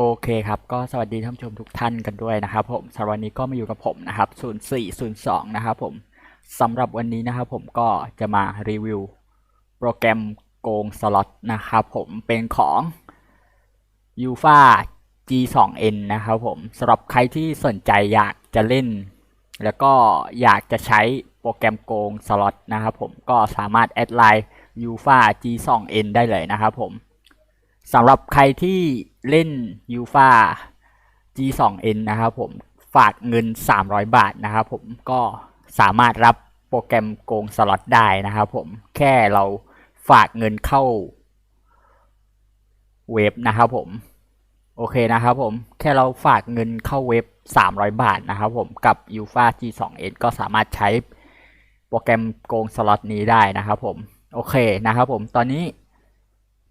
โอเคครับ ก็สวัสดีท่านผู้ชมทุกท่านกันด้วยนะครับผมสำหรับวันนี้ก็มาอยู่กับผมนะครับ 0402 นะครับผมสำหรับวันนี้นะครับผมก็จะมารีวิวโปรแกรมโกงสล็อตนะครับผมเป็นของ u f a G2N นะครับผมสำหรับใครที่สนใจอยากจะเล่น แล้วก็อยากจะใช้โปรแกรมโกงสล็อตนะครับผมก็สามารถแอดไลน์ u f a G2N ได้เลยนะครับผมสำหรับใครที่ เล่น u f a G2N นะครับผมฝากเงิน 300 บาทนะครับผมก็สามารถรับโปรแกรมโกงสล็อตได้นะครับผมแค่เราฝากเงินเข้าเว็บนะครับผมโอเคนะครับผมแค่เราฝากเงินเข้าเว็บ 300 บาทนะครับผมกับ u f a G2N ก็สามารถใช้โปรแกรมโกงสล็อตนี้ได้นะครับผมโอเคนะครับผมตอนนี้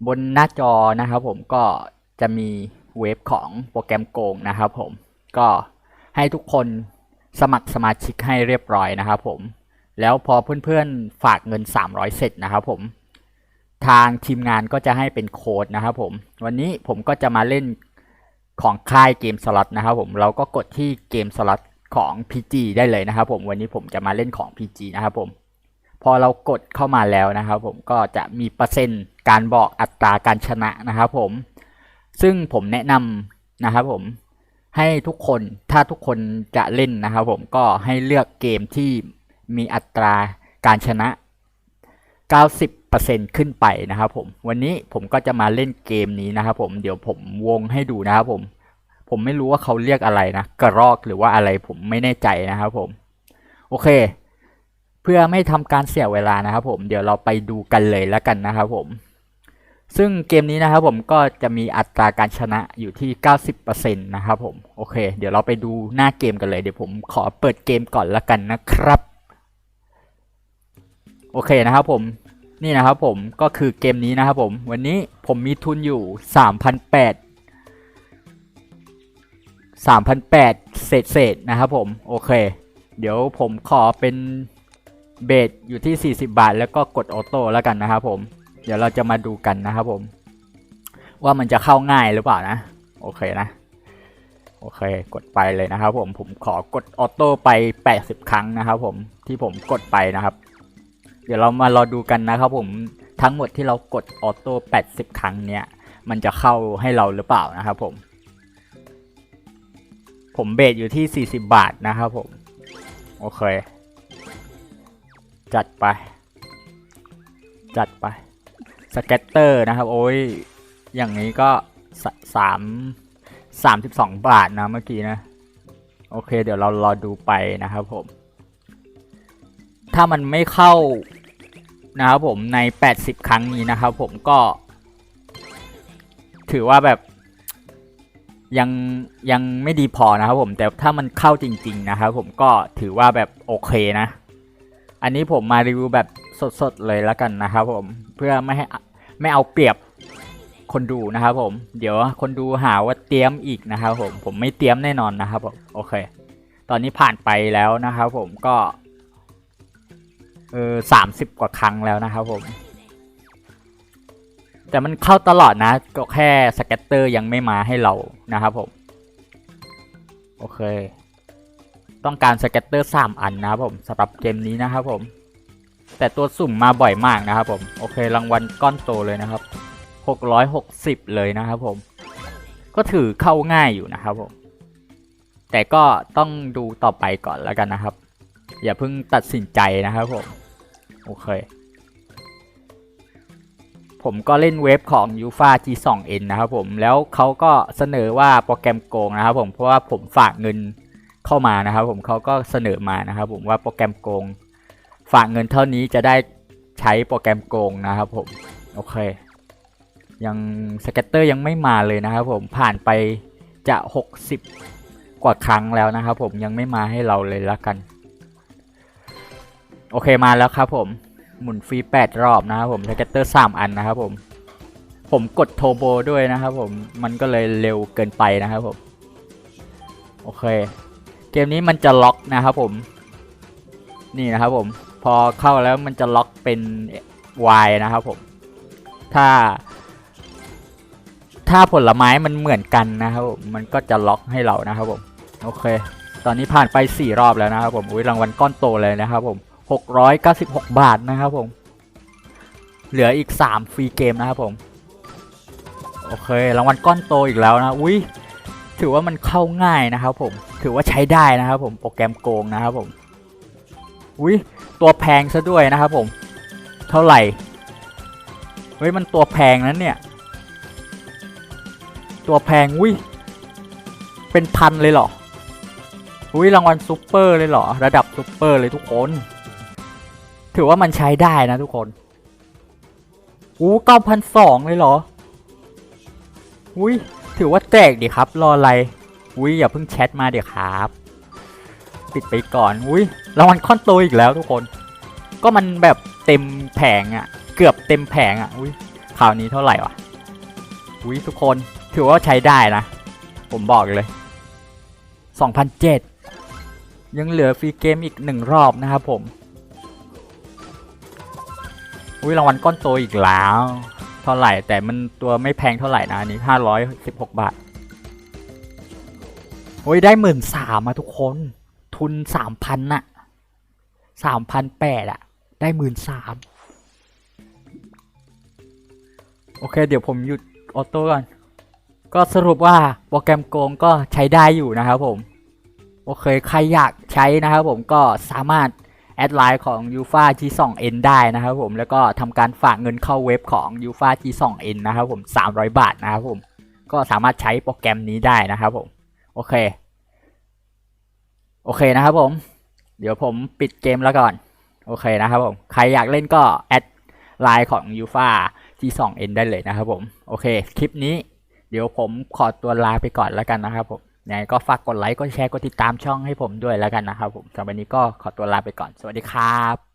บนหน้าจอนะครับผมก็ จะมีเว็บของโปรแกรมโกงนะครับผมก็ให้ทุกคนสมัครสมาชิกให้เรียบร้อยนะครับผมแล้วพอเพื่อนๆฝากเงิน 300 เสร็จนะครับผมทางทีมงานก็จะให้เป็นโค้ดนะครับผมวันนี้ผมก็จะมาเล่นของค่ายเกมสล็อตนะครับผมเราก็กดที่เกมสล็อตของ PG ได้เลยนะครับผมวันนี้ผมจะมาเล่นของ PG นะครับผมพอเรากดเข้ามาแล้วนะครับผมก็จะมีเปอร์เซ็นต์การบอกอัตราการชนะนะครับผม ซึ่งผมแนะนำนะครับผมให้ทุกคนถ้าทุกคนจะเล่นนะครับผมก็ให้เลือกเกมที่มีอัตราการชนะ 90%ขึ้นไปนะครับผมวันนี้ผมก็จะมาเล่นเกมนี้นะครับผมเดี๋ยวผมวงให้ดูนะครับผม ผมไม่รู้ว่าเขาเรียกอะไรนะ กระรอกหรือว่าอะไรผมไม่แน่ใจนะครับผม โอเค เพื่อไม่ทำการเสียเวลานะครับผมเดี๋ยวเราไปดูกันเลยแล้วกันนะครับผม ซึ่งเกมนี้นะครับผมก็จะมีอัตราการชนะอยู่ที่ 90%นะครับผมโอเค เดี๋ยวเราไปดูหน้าเกมกันเลย เดี๋ยวผมขอเปิดเกมก่อนล้วกันนะครับโอเคนะครับผมนี่นะครับผมก็คือเกมนี้นะครับผม วันนี้ผมมีทุนอยู่ 3,800 3,800เศษเศษนะครับผมโอเค เดี๋ยวผมขอเป็นเบสอยู่ที่ 40 บาท แล้วก็กดออโต้แล้วกันนะครับผม เดี๋ยวเราจะมาดูกันนะครับผม ว่ามันจะเข้าง่ายหรือเปล่านะ โอเคนะ โอเค กดไปเลยนะครับ ผมผมขอกดออโต้ไป 80 ครั้งนะครับผมที่ผมกดไปนะครับ เดี๋ยวเรามารอดูกันนะครับ ผมทั้งหมดที่เรากดออโต้80 ครั้งเนี่ยมันจะเข้าให้เราหรือเปล่านะครับผม ผมเบสอยู่ที่ 40 บาทนะครับผม โอเค จัดไป จัดไป สเก็ตเตอร์นะครับ โอ้ย อย่างนี้ก็สามสามสิบสองบาทนะเมื่อกี้นะ โอเค เดี๋ยวเรารอดูไปนะครับผม ถ้ามันไม่เข้านะครับผมใน 80 ครั้งนี้นะครับผมก็ ถือว่าแบบยังยังไม่ดีพอนะครับผม แต่ถ้ามันเข้าจริง ๆ นะครับผมก็ถือว่าแบบโอเคนะ อันนี้ผมมารีวิวแบบ สดๆเลยแล้วกันนะครับผมเพื่อไม่ให้ไม่เอาเปรียบคนดูนะครับผม เดี๋ยวคนดูหาว่าเตรียมอีกนะครับผมผมไม่เตรียมแน่นอนนะครับผมโอเค ตอนนี้ผ่านไปแล้วนะครับผมก็เออสามสิบกว่าครั้งแล้วนะครับผม แต่มันเข้าตลอดนะ ก็แค่สเก็ตเตอร์ยังไม่มาให้เรานะครับผม โอเค ต้องการสเก็ตเตอร์3อันนะครับผมสำหรับเกมนี้นะครับผม แต่ตัวสุ่มมาบ่อยมากนะครับผมโอเครางวัลก้อนโตเลยนะครับ 660 เลยนะครับผม ก็ถือเข้าง่ายอยู่นะครับผม แต่ก็ต้องดูต่อไปก่อนแล้วกันนะครับ อย่าเพิ่งตัดสินใจนะครับผม โอเค ผมก็เล่นเว็บของ u f a G2N นะครับผม แล้วเขาก็เสนอว่าโปรแกรมโกงนะครับผม เพราะว่าผมฝากเงินเข้ามานะครับผมเขาก็เสนอมานะครับผมว่าโปรแกรมโกง ฝากเงินเท่านี้จะได้ใช้โปรแกรมโกงนะครับผม โอเค ยังสเก็ตเตอร์ยังไม่มาเลยนะครับผมผ่านไปจะ 60 กว่าครั้งแล้วนะครับผมยังไม่มาให้เราเลยละกัน โอเคมาแล้วครับผมหมุนฟรี 8 รอบนะครับผมสเก็ตเตอร์ 3 อันนะครับผม ผมกดโทโบด้วยนะครับผมมันก็เลยเร็วเกินไปนะครับผม โอเค เกมนี้มันจะล็อกนะครับผม นี่นะครับผม พอเข้าแล้วมันจะล็อกเป็น Y นะครับผม ถ้า ถ้าผลไม้มันเหมือนกันนะครับผมมันก็จะล็อกให้เรานะครับผม โอเค ตอนนี้ผ่านไป 4 รอบแล้วนะครับผมอุ้ยรางวัลก้อนโตเลยนะครับผม 696 บาทนะครับผม เหลืออีก 3 ฟรีเกมนะครับผม โอเค รางวัลก้อนโตอีกแล้วนะอุ้ยถือว่ามันเข้าง่ายนะครับผม ถือว่าใช้ได้นะครับผม โปรแกรมโกงนะครับผม อุ้ย ตัวแพงซะด้วยนะครับผม เท่าไหร่ เฮ้ยมันตัวแพงนั้นเนี่ย ตัวแพงอุ้ยเป็นพันเลยเหรออุ้ยรางวัลซูเปอร์เลยเหรอ ระดับซูเปอร์เลยทุกคน ถือว่ามันใช้ได้นะทุกคนอู้เก้าพันสองเลยเหรอ อุ้ยถือว่าแตกดิครับ รออะไร อุ้ยอย่าเพิ่งแชทมาเดี๋ยวครับ ปิดไปก่อนอุ้ยรางวัลค่อนโตอีกแล้วทุกคน ก็มันแบบเต็มแผงอะ่ะ เกือบเต็มแผงอะ่ะอุ้ยข่าวนี้เท่าไหร่วะอุ้ยทุกคนถือว่าใช้ได้นะ ผมบอกเลย2007 ยังเหลือฟรีเกมอีกหนึ่งรอบนะครับผมอุ้ยรางวัลก้อนโตอีกแล้ว เท่าไหร่แต่มันตัวไม่แพงเท่าไหร่นะอันนี้ห้าร้อยสิบหกบาทโอ้ยได้หมื่นสามอะทุกคน ทุนสามพันอะสามพันแปดอะได้หมื่นสามโอเค เดี๋ยวผมหยุดออโต้ก่อน ก็สรุปว่าโปรแกรมโกงก็ใช้ได้อยู่นะครับผม โอเค ใครอยากใช้นะครับผมก็สามารถแอดไลน์ของ u f a G2N ได้นะครับผม แล้วก็ทำการฝากเงินเข้าเว็บของ u f a G2N นะครับผม 300 บาทนะครับผม ก็สามารถใช้โปรแกรมนี้ได้นะครับผม โอเค โอเคนะครับผม เดี๋ยวผมปิดเกมแล้วก่อน โอเคนะครับผม ใครอยากเล่นก็แอดไลน์ของ u f a G2N ได้เลยนะครับผม โอเค คลิปนี้ เดี๋ยวผมขอตัวลาไปก่อนแล้วกันนะครับผมยังไงก็ฝากกดไลค์ กดแชร์ กดติดตามช่องให้ผมด้วยแล้วกันนะครับผมสำหรับวันนี้ก็ขอตัวลาไปก่อน สวัสดีครับ